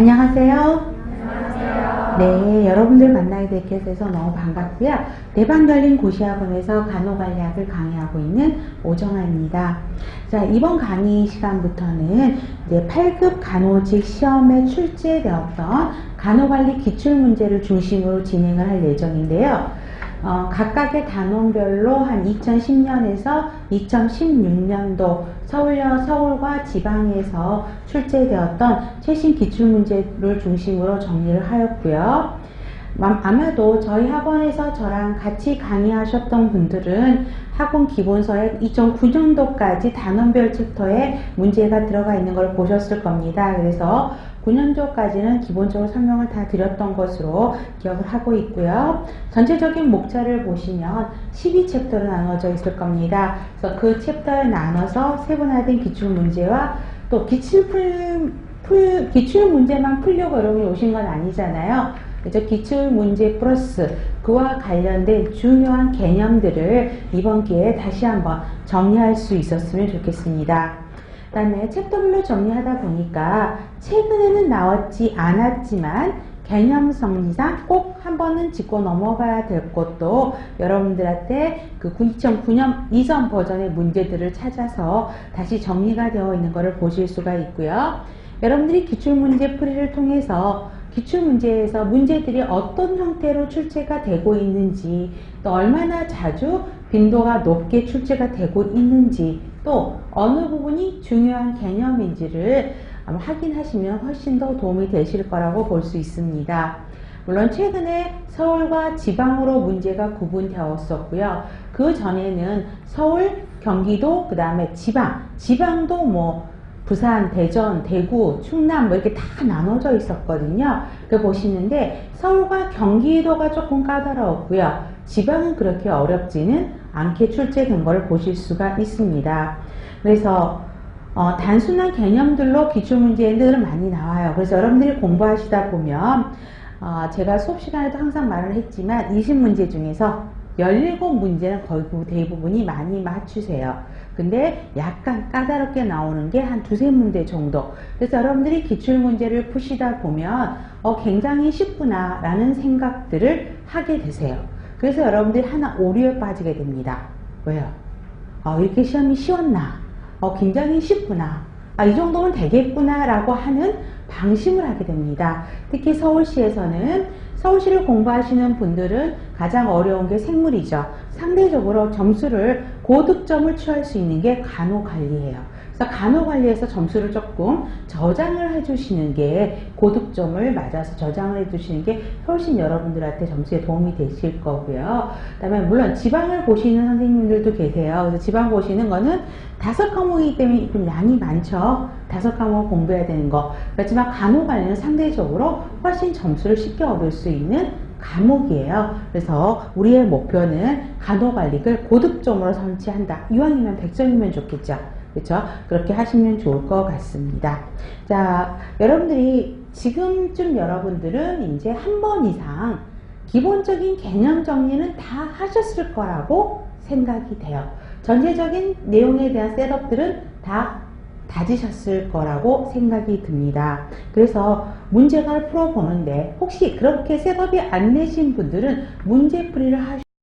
안녕하세요. 네, 여러분들 만나게 되게 돼서 너무 반갑고요. 내방 열린 고시학원에서 간호관리학을 강의하고 있는 오정아입니다. 자, 이번 강의 시간부터는 이제 8급 간호직 시험에 출제되었던 간호관리 기출문제를 중심으로 진행을 할 예정인데요. 어, 각각의 단원별로 한 2010년에서 2016년도 서울역 서울과 지방에서 출제되었던 최신 기출문제를 중심으로 정리를 하였고요. 마- 아마도 저희 학원에서 저랑 같이 강의하셨던 분들은 학원 기본서에 2009년도까지 단원별 챕터에 문제가 들어가 있는 걸 보셨을 겁니다. 그래서 9년도까지는 기본적으로 설명을 다 드렸던 것으로 기억을 하고 있고요. 전체적인 목차를 보시면 12챕터로 나눠져 있을 겁니다. 그래서 그 챕터에 나눠서 세분화된 기출 문제와 또 기출 풀, 풀 기출 문제만 풀려고 여러분이 오신 건 아니잖아요. 그래서 기출 문제 플러스 그와 관련된 중요한 개념들을 이번 기회에 다시 한번 정리할 수 있었으면 좋겠습니다. 그 다음에 챕터별로 정리하다 보니까 최근에는 나왔지 않았지만 개념 정리상 꼭 한 번은 짚고 넘어가야 될 것도 여러분들한테 그 2009년 이전 버전의 문제들을 찾아서 다시 정리가 되어 있는 것을 보실 수가 있고요. 여러분들이 기출문제 풀이를 통해서 기출문제에서 문제들이 어떤 형태로 출제가 되고 있는지 또 얼마나 자주 빈도가 높게 출제가 되고 있는지 또 어느 부분이 중요한 개념인지를 확인하시면 훨씬 더 도움이 되실 거라고 볼 수 있습니다. 물론 최근에 서울과 지방으로 문제가 구분되었었고요. 그 전에는 서울, 경기도, 그 다음에 지방, 지방도 뭐 부산, 대전, 대구, 충남 뭐 이렇게 다 나눠져 있었거든요. 그 보시는데 서울과 경기도가 조금 까다로웠고요. 지방은 그렇게 어렵지는 않게 출제된 것을 보실 수가 있습니다. 그래서 어, 단순한 개념들로 기출문제들은 많이 나와요. 그래서 여러분들이 공부하시다 보면 어, 제가 수업 시간에도 항상 말을 했지만 20문제 중에서 17문제는 거의 대부분이 많이 맞추세요. 근데 약간 까다롭게 나오는 게 한 두세 문제 정도. 그래서 여러분들이 기출문제를 푸시다 보면 어, 굉장히 쉽구나 라는 생각들을 하게 되세요. 그래서 여러분들이 하나 오류에 빠지게 됩니다. 왜요? 어, 이렇게 시험이 쉬웠나? 어, 굉장히 쉽구나. 아, 이 정도면 되겠구나 라고 하는 방심을 하게 됩니다. 특히 서울시에서는 서울시를 공부하시는 분들은 가장 어려운 게 생물이죠. 상대적으로 점수를 고득점을 취할 수 있는 게 간호관리예요. 그래서 간호 관리에서 점수를 조금 저장을 해주시는 게 고득점을 맞아서 저장을 해주시는 게 훨씬 여러분들한테 점수에 도움이 되실 거고요. 그다음에 물론 지방을 보시는 선생님들도 계세요. 그래서 지방 보시는 거는 다섯 과목이기 때문에 좀 양이 많죠. 다섯 과목 공부해야 되는 거. 그렇지만 간호 관리는 상대적으로 훨씬 점수를 쉽게 얻을 수 있는 과목이에요. 그래서 우리의 목표는 간호관리를 고득점으로 설치한다. 이왕이면 100점이면 좋겠죠. 그렇죠? 그렇게 하시면 좋을 것 같습니다. 자, 여러분들이 지금쯤 여러분들은 이제 한 번 이상 기본적인 개념 정리는 다 하셨을 거라고 생각이 돼요. 전체적인 내용에 대한 셋업들은 다 다지셨을 거라고 생각이 듭니다. 그래서 문제를 풀어보는데 혹시 그렇게 셋업이 안 되신 분들은 문제풀이를 하시